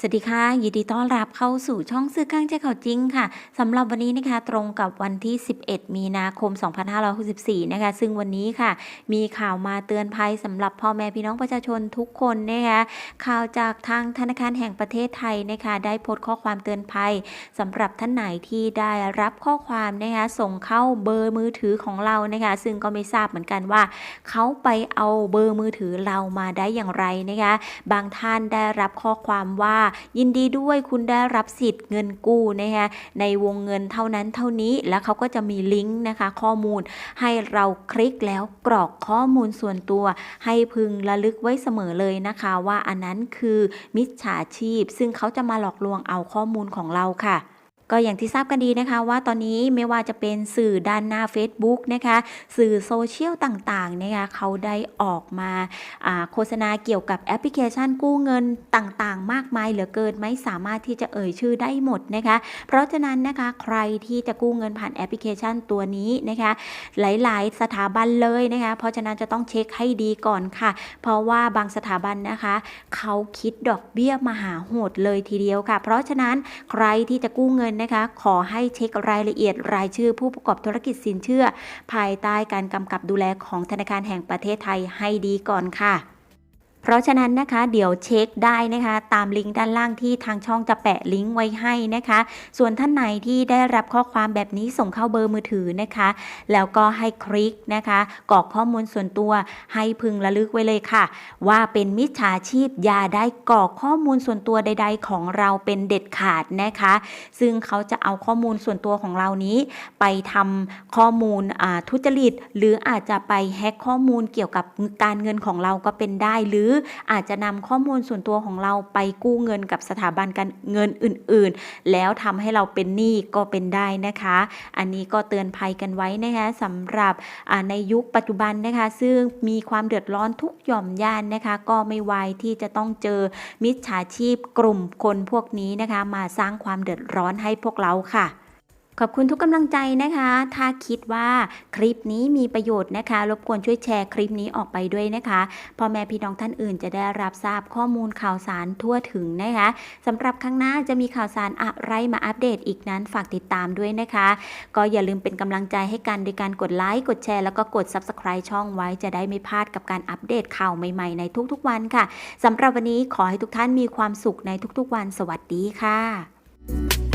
สวัสดีค่ะ ยินดีต้อนรับเข้าสู่ช่องซื้อข้างใจเขาจริงค่ะสำหรับวันนี้นะคะตรงกับวันที่ 11 มีนาคม 2564 นะคะ ซึ่งวันนี้ค่ะ มีข่าวมาเตือนภัยสำหรับพ่อแม่พี่น้องประชาชนทุกคนนะคะข่าวจากทางธนาคารแห่งประเทศไทยนะคะ ได้โพสต์ข้อความเตือนภัยสำหรับท่านไหนที่ได้รับข้อความนะคะส่งเข้าเบอร์มือถือของเรานะคะ ซึ่งก็ไม่ทราบเหมือนกันว่า เขาไปเอาเบอร์มือถือเรามาได้อย่างไรนะคะ บางท่านได้รับข้อความว่ายินดีด้วยคุณได้รับสิทธิ์เงินกู้นะคะในวงเงินเท่านั้นเท่านี้แล้วเขาก็จะมีลิงก์นะคะข้อมูลให้เราคลิกแล้วกรอกข้อมูลส่วนตัว ให้พึงระลึกไว้เสมอเลยนะคะ ว่าอันนั้นคือมิจฉาชีพ ซึ่งเขาจะมาหลอกลวงเอาข้อมูลของเราค่ะ ก็อย่างที่ทราบกันดีนะคะว่าตอนนี้ไม่ว่าจะเป็นสื่อด้านหน้า Facebook นะคะ สื่อโซเชียลต่างๆนะคะเขาได้ออกมาอ่าโฆษณาเกี่ยวกับแอปพลิเคชันกู้เงินต่างๆ มากมายเหลือเกินไม่สามารถที่จะเอ่ยชื่อได้หมดนะคะ เพราะฉะนั้นนะคะใครที่จะกู้เงินผ่านแอปพลิเคชันตัวนี้นะคะ หลายๆ สถาบันเลยนะคะ เพราะฉะนั้นจะต้องเช็คให้ดีก่อนค่ะ เพราะว่าบางสถาบันนะคะเขาคิดดอกเบี้ยมหาโหดเลยทีเดียวค่ะ เพราะฉะนั้นใครที่จะกู้เงินนะคะ ขอให้เช็ครายละเอียดรายชื่อผู้ประกอบธุรกิจสินเชื่อ ภายใต้การกำกับดูแลของธนาคารแห่งประเทศไทยให้ดีก่อนค่ะ เพราะฉะนั้นนะคะเดี๋ยวเช็คได้นะคะ ตามลิงก์ด้านล่างที่ทางช่องจะแปะลิงก์ไว้ให้นะคะ ส่วนท่านไหนที่ได้รับข้อความแบบนี้ส่งเข้าเบอร์มือถือนะคะ แล้วก็ให้คลิกนะคะกรอกข้อมูลส่วนตัวให้พึงระลึกไว้เลยค่ะ ว่าเป็นมิจฉาชีพอย่าได้กรอกข้อมูลส่วนตัวใด ๆ ของเราเป็นเด็ดขาดนะคะ ซึ่งเขาจะเอาข้อมูลส่วนตัวของเรานี้ ไปทำข้อมูลทุจริต หรืออาจจะไปแฮ็กข้อมูลเกี่ยวกับการเงินของเราก็เป็นได้หรืออาจจะนำข้อมูลส่วนตัวของเราไปกู้เงินกับสถาบันการเงินอื่น ๆ แล้วทำให้เราเป็นหนี้ก็เป็นได้นะคะ อันนี้ก็เตือนภัยกันไว้นะคะสำหรับในยุคปัจจุบันนะคะ ซึ่งมีความเดือดร้อนทุกหย่อมย่านนะคะ ก็ไม่ไวที่จะต้องเจอมิจฉาชีพกลุ่มคนพวกนี้นะคะ มาสร้างความเดือดร้อนให้พวกเราค่ะ ขอบคุณทุกกำลังใจนะคะ ถ้าคิดว่าคลิปนี้มีประโยชน์นะคะ รบกวนช่วยแชร์คลิปนี้ออกไปด้วยนะคะพ่อแม่พี่น้องท่านอื่นจะได้รับทราบข้อมูลข่าวสารทั่วถึงนะคะสำหรับครั้งหน้าจะมีข่าวสารอะไรมาอัปเดตอีกนั้นฝากติดตามด้วยนะคะ ก็อย่าลืมเป็นกำลังใจให้กันโดยการกดไลค์กดแชร์แล้วก็กด Subscribe ช่องไว้จะได้ไม่พลาดกับการอัปเดตข่าวใหม่ๆในทุกๆวันค่ะสำหรับวันนี้ขอให้ทุกท่านมีความสุขในทุกๆวันสวัสดีค่ะ